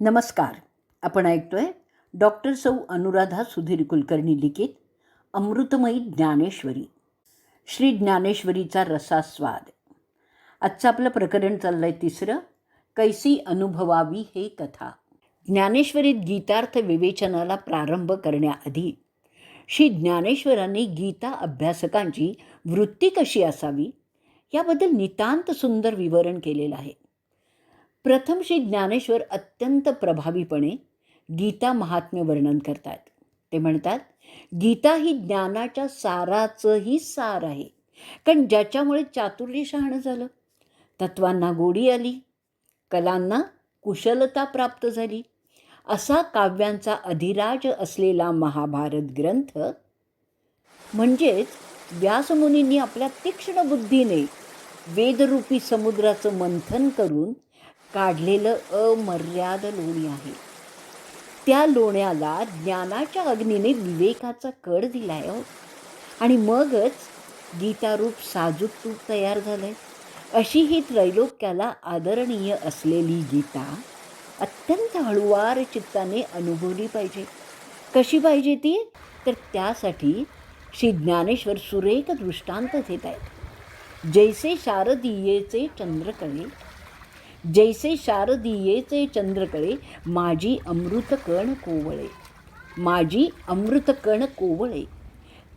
नमस्कार. आपण ऐकतोय डॉक्टर सौ अनुराधा सुधीर कुलकर्णी लिखित अमृतमयी ज्ञानेश्वरी. श्री ज्ञानेश्वरीचा रसास्वाद. आजचं आपलं प्रकरण चाललं आहे तिसरं कैसी अनुभवावी हे कथा. ज्ञानेश्वरीत गीतार्थ विवेचनाला प्रारंभ करण्याआधी श्री ज्ञानेश्वरांनी गीता अभ्यासकांची वृत्ती कशी असावी याबद्दल नितांत सुंदर विवरण केलेलं आहे. प्रथम श्री ज्ञानेश्वर अत्यंत प्रभावीपणे गीता महात्म्य वर्णन करतात. ते म्हणतात गीता ही ज्ञानाच्या साराचंही सार आहे. कारण ज्याच्यामुळे चातुर्य शहाणं झालं. तत्वांना गोडी आली. कलांना कुशलता प्राप्त झाली. असा काव्यांचा अधिराज असलेला महाभारत ग्रंथ म्हणजेच व्यासमुनींनी आपल्या तीक्ष्ण बुद्धीने वेदरूपी समुद्राचं मंथन करून काढलेलं अमर्याद लोणी आहे. त्या लोण्याला ज्ञानाच्या अग्नीने विवेकाचा कड दिला आहे हो. आणि मगच गीतारूप साजूक तूप तयार झालं आहे अशी ही त्रैलोक्याला आदरणीय असलेली गीता अत्यंत हळुवार चित्ताने अनुभवली पाहिजे. कशी पाहिजे ती? तर त्यासाठी श्री ज्ञानेश्वर सुरेख दृष्टांत देत आहेत. जैसे शारदीयेचे चंद्रकळे जैसे शारदीयेचे चंद्रकळे माझी अमृतकण कोवळे. माझी अमृतकण कोवळे.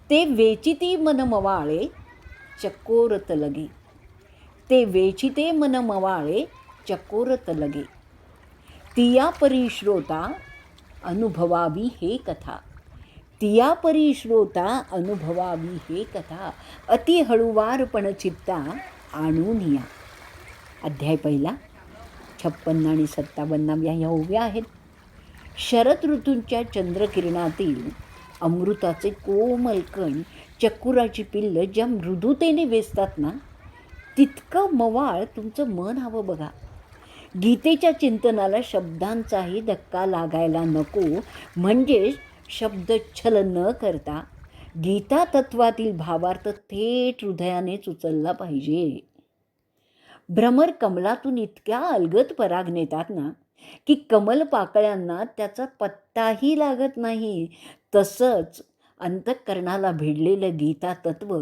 ते वेचिती मन मवाळे चकोरत लगे. ते वेचिते मन मवाळे चकोरत लगे. तिया परिश्रोता अनुभवावी हे कथा. तिया परिश्रोता अनुभवावी हे कथा. अति हळुवारपण चित्ता आणून या. अध्याय पहिला. छप्पन्न आणि सत्तावन्न या ह्या उभ्या आहेत. शरद ऋतूंच्या चंद्रकिरणातील अमृताचे कोमल कण चक्कुराची पिल्लं ज्या मृदुतेने वेचतात ना तितकं मवाळ तुमचं मन हवं बघा. गीतेच्या चिंतनाला शब्दांचाही धक्का लागायला नको म्हणजेच शब्दच्छल न करता गीता तत्वातील भावार्थ थेट हृदयानेच उचलला पाहिजे. भ्रमर कमलातून इतक्या अलगत पराग नेतात ना की कमल पाकळ्यांना त्याचा पत्ताही लागत नाही. तसंच अंतःकरणाला भिडलेलं गीता तत्व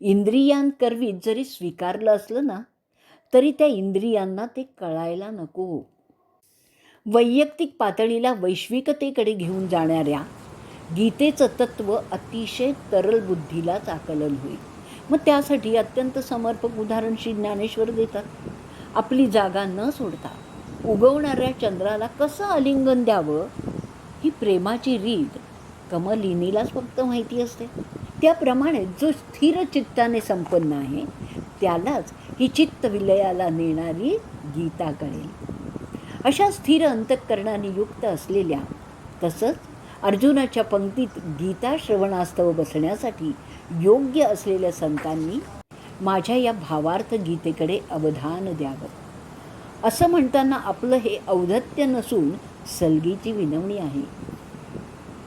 इंद्रियांकरवीत जरी स्वीकारलं असलं ना तरी त्या इंद्रियांना ते कळायला नको. वैयक्तिक पातळीला वैश्विकतेकडे घेऊन जाणाऱ्या गीतेचं तत्व अतिशय तरल बुद्धीलाच आकलन होईल. मग त्यासाठी अत्यंत समर्पक उदाहरण श्री ज्ञानेश्वर देतात. आपली जागा न सोडता उगवणाऱ्या चंद्राला कसं आलिंगन द्यावं ही प्रेमाची रीत कमलिनीलाच फक्त माहिती असते. त्याप्रमाणे जो स्थिर चित्ताने संपन्न आहे त्यालाच ही चित्त विलयाला नेणारी गीता कळेल. अशा स्थिर अंतःकरणाने युक्त असलेल्या तसंच अर्जुनाच्या पंक्तीत गीता श्रवणास्तव बसण्यासाठी योग्य असलेल्या संतांनी माझ्या या भावार्थ गीतेकडे अवधान द्यावं. असं म्हणताना आपलं हे औदत्य नसून सलगीची विनवणी आहे.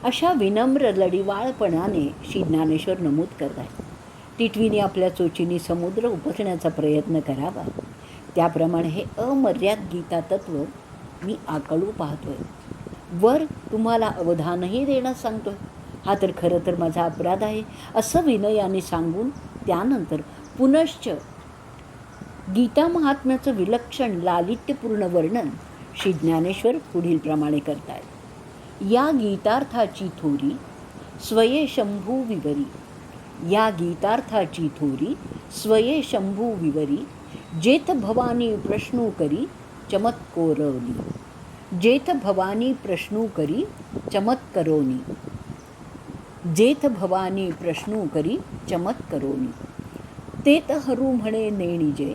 अशा विनम्र लढीवाळपणाने श्री ज्ञानेश्वर नमूद करत आहे टिटवीने आपल्या चोचीने समुद्र उपसण्याचा प्रयत्न करावा. त्याप्रमाणे हे अमर्याद गीता तत्व मी आकळू पाहतोय. वर तुम्हाला अवधानही देण्यास सांगतो हा तर खरं तर माझा अपराध आहे असं विनयाने सांगून त्यानंतर पुनश्च गीता महात्म्याचं विलक्षण लालित्यपूर्ण वर्णन श्री ज्ञानेश्वर पुढील प्रमाणे करतायत. या गीतार्थाची थोरी स्वये शंभू विवरी. या गीतार्थाची थोरी स्वये शंभू विवरी जेथ भवानी प्रश्नू करी चमत्कोरवली. जेथ भवानी प्रश्नू करी चमत्करोनी जेथ भवानी प्रश्नू करी चमत्करोनी तेत हरू म्हणे नेणीजे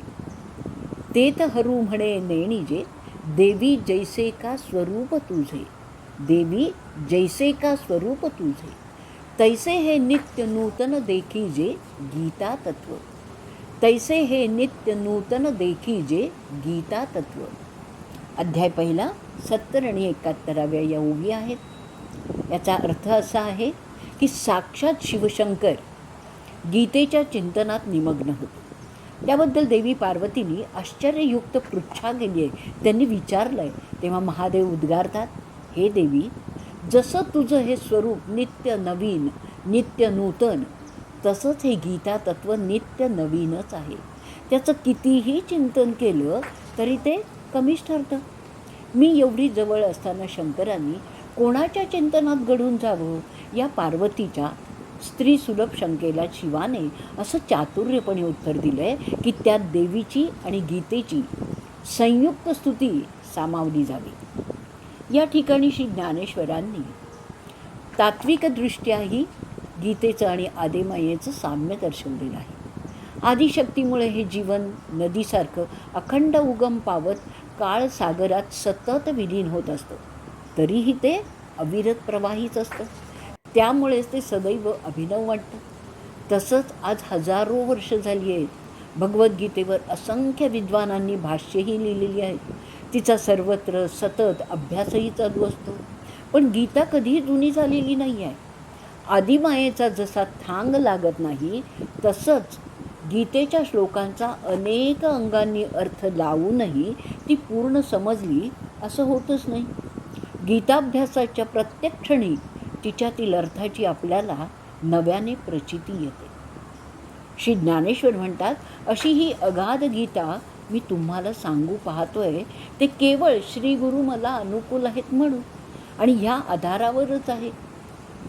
तेत हरू म्हणे नेणीजे देवी जैसे का स्वरूप तुझे। देवी जैसे का स्वरूप तुझे। तैसे हे नित्य नूतन देखीजे गीता तत्व। तैसे हे नित्य नूतन देखी जे गीता तत्व। अध्याय पहिला सत्तर आणि एकाहत्तराव्या या उभी आहेत. याचा अर्थ असा आहे की साक्षात शिवशंकर गीतेच्या चिंतनात निमग्न होते. त्याबद्दल देवी पार्वतीने आश्चर्ययुक्त पृच्छा केली आहे. त्यांनी विचारलं आहे तेव्हा महादेव उद्गारतात हे देवी जसं तुझं हे स्वरूप नित्य नवीन नित्य नूतन तसंच हे गीता तत्व नित्य नवीनच आहे. त्याचं कितीही चिंतन केलं तरी ते कमीच ठरतं. मी एवढी जवळ असताना शंकरांनी कोणाच्या चिंतनात घडून जावं? या पार्वतीच्या स्त्री सुलभ शंकेला शिवाने असं चातुर्यपणे उत्तर दिलं आहे की त्यात देवीची आणि गीतेची संयुक्त स्तुती सामावली जावी. या ठिकाणी श्री ज्ञानेश्वरांनी तात्विकदृष्ट्याही गीतेचं आणि आदिमायेचं साम्य दर्शवलेलं आहे. आदिशक्तीमुळे हे जीवन नदीसारखं अखंड उगम पावत काळ सागरात सतत विलीन होत असतं. तरीही ते अविरत प्रवाहीच असतं. त्यामुळेच ते सदैव अभिनव वाटतं. तसंच आज हजारो वर्ष झाली आहेत. भगवद्गीतेवर असंख्य विद्वानांनी भाष्यही लिहिलेली आहेत. तिचा सर्वत्र सतत अभ्यासही चालू असतो. पण गीता कधीही जुनी झालेली नाही आहे आदिमायेचा जसा थांग लागत नाही तसंच गीतेच्या श्लोकांचा अनेक अंगांनी अर्थ लावूनही ती पूर्ण समजली असं होतच नाही. गीताभ्यासाच्या प्रत्येक क्षणी तिच्यातील अर्थाची आपल्याला नव्याने प्रचिती येते. श्री ज्ञानेश्वर म्हणतात अशी ही अगाध गीता मी तुम्हाला सांगू पाहतोय ते केवळ श्री गुरु मला अनुकूल आहेत म्हणून आणि ह्या आधारावरच आहे.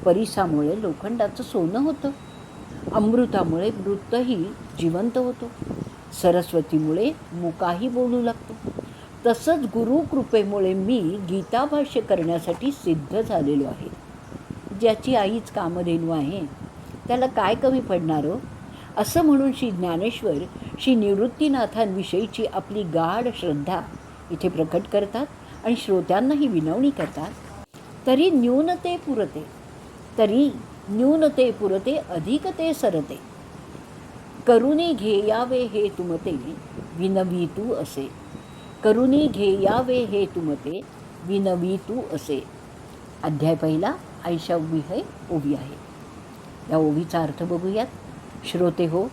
परिसामुळे लोखंडाचं सोनं होतं. अमृतामुळे वृत्तही जिवंत होतो. सरस्वतीमुळे मुकाही बोलू लागतो. तसंच गुरुकृपेमुळे मी गीताभाष्य करण्यासाठी सिद्ध झालेलो आहे. ज्याची आईच कामधेनू आहे त्याला काय कमी पडणार हो? असं म्हणून श्री ज्ञानेश्वर श्री निवृत्तीनाथांविषयीची आपली गाढ श्रद्धा इथे प्रकट करतात आणि श्रोत्यांनाही विनवणी करतात. तरी न्यूनते पुरते तरी न्यूनते पुरते अधिकते सरते. करुणी घेयावे हे तुमते विनवीतू असे. करुणी घेयावे हे तुमते विनवीतू असे. अध्याय पहिला आयशा उभी है ओवी आहे. या ओवीचा अर्थ बघूयात. श्रोते हो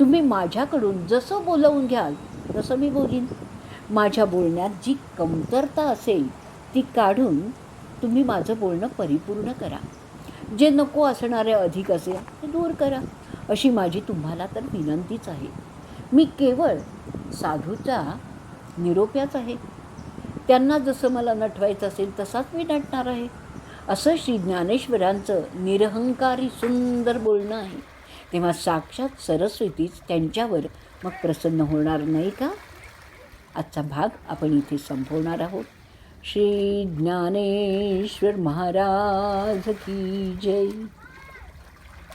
तुम्ही माझ्याकडून जसं बोलवून घ्याल तसं मी बोलीन. माझ्या बोलण्यात जी कमतरता असेल ती काढून तुम्ही माझं बोलणं परिपूर्ण करा. जे नको असणारे अधिक असेल ते दूर करा. अशी माझी तुम्हाला तर विनंतीच आहे. मी केवळ साधूचा निरोप्याच आहे. त्यांना जसं मला नटवायचं असेल तसाच मी नटणार आहे. असं श्री ज्ञानेश्वरांचं निरहंकारी सुंदर बोलणं आहे. तेव्हा साक्षात सरस्वतीच त्यांच्यावर मग प्रसन्न होणार नाही का? आजचा भाग आपण इथे संपवणार आहोत. श्री ज्ञानेश्वर महाराज की जय.